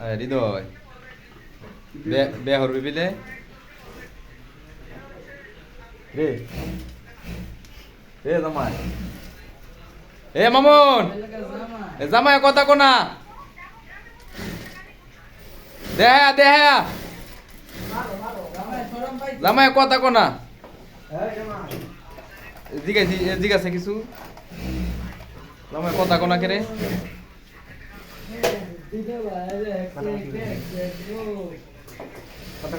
আরে হৃদয় বে- বিয়া করবি বিলে রে। এ জামাই। এ মামুন! এ জামাই কথা কোনা দেহা দেহা। জামাই কথা কোনা জিজ্ঞাসি জিজ্ঞাসা কিছু? জামাই কথা কোনা কে কথা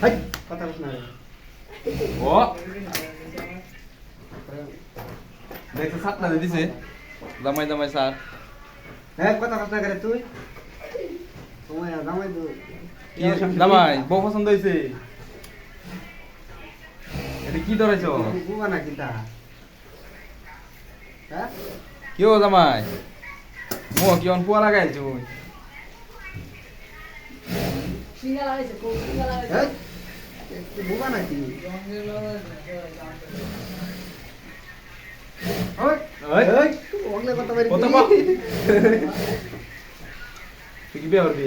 হাই কথা না দিছে জামাই জামাই সাত হ্যাঁ কথা কস না রে তুই জামাই তো জামাই বউ পছন্দ হয়েছে এটা কি? ধরেছ বুবা না কিতা হ্যাঁ কি ও জামাই মো কি অন পোয়া লাগাইছ কি বিয়ে করবি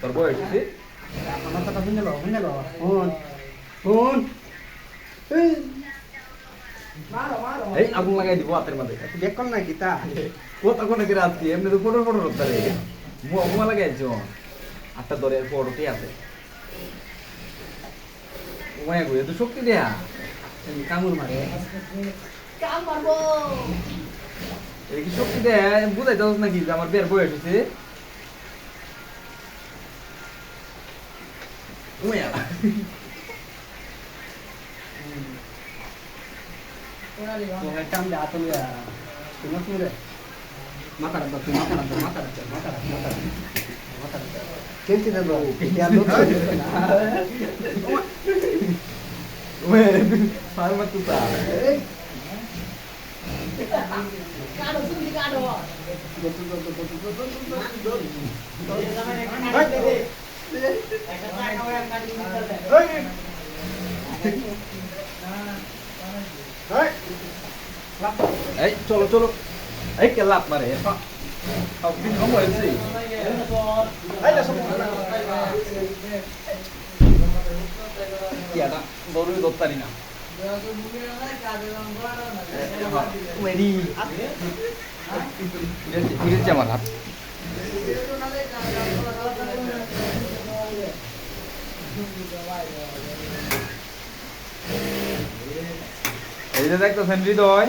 তোর বয়স শুনে শুন। শুন এই এই আগুন লাগাই দিব হাতের মধ্যে। দেখ কর না কিতা কথা কোনে করে আসছি এমনি তো ফটো ফটো রোদ রে। মুয়া লাগাইছ আটটা ধরে ফটোটি আছে। ওমায় গো এত শক্তি দেয়া। কামড় মারে। এটা কি শক্তি দেয়া? বুঝাইতে পারছ নাকি যে আমার বিয়ের বয়স হয়েছে। উমায়া ಹೆಚ್ಚಾಮ್ ಆತನಿಗೆ ತಿನ್ನತ್ತೀರಿ ಮಾತಾಡಬ್ಬ ಮಾತಾಡಬ್ಬ ಮಾತಾಡತ್ತೆ ಮಾತಾಡ ಮಾತಾಡತ್ತೆ ಕೇಳ್ತಿದ್ದೆ ಬಾಬು ಸಾರ್ ಮತ್ತು ಗೊತ್ತು ಗೊತ್ತು ಗೊತ್ತು ಗೊತ್ತು ಗೊತ್ತು এই চলো চলো এই কে লাভ মারে সব দিন কম হয়েছে দৌড়ি দৌড়তারি না মেরি ফিরেছে আমার হাত এই যে দেখতেছেন হৃদয়